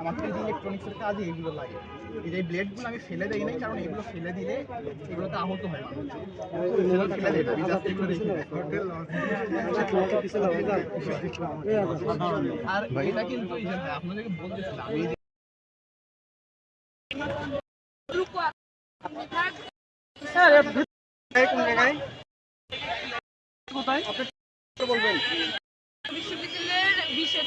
আমার তো এই যে ইলেকট্রনিক্সের কাজে এগুলো লাগে এই ব্লেডগুলো আমি ফেলে দেই নাই কারণ এগুলো ফেলে দিলে এগুলোতে আহত হয় ফেলে আর এটা কিন্তু এই আপনাদেরকে বলতেছিলাম আমি এই যে বিশ্ববিদ্যালয়ের বিশেষ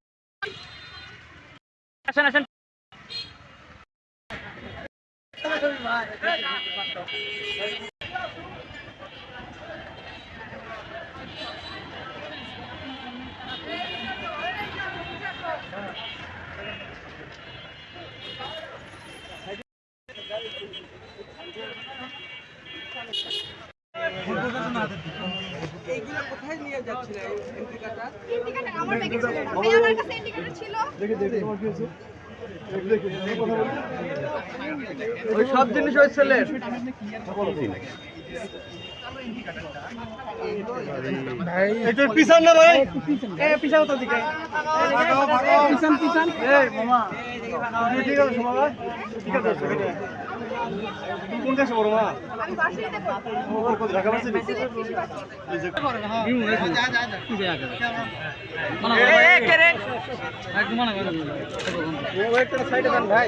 আশা আসেন। হবে না সবাই লা- আসেন আসেন আমার ব্যাগে ছিল না। ভাই, আমার কাছে ইন্ডিকেটর ছিল। সব জিনিস ওই ছেলের। পিছন না ভাই? পিছাও তো দিকে। পিছন পিছন এই মামা। ঠিক আছে ঠিক আছে। তুমি কোন কাছে বড় মা ঢাকা পাচ্ছি একটা সাইডে দেন ভাই।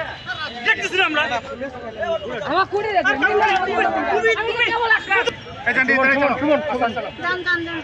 আমার করে রেখে আমি কেবল আসলাম যান যান যান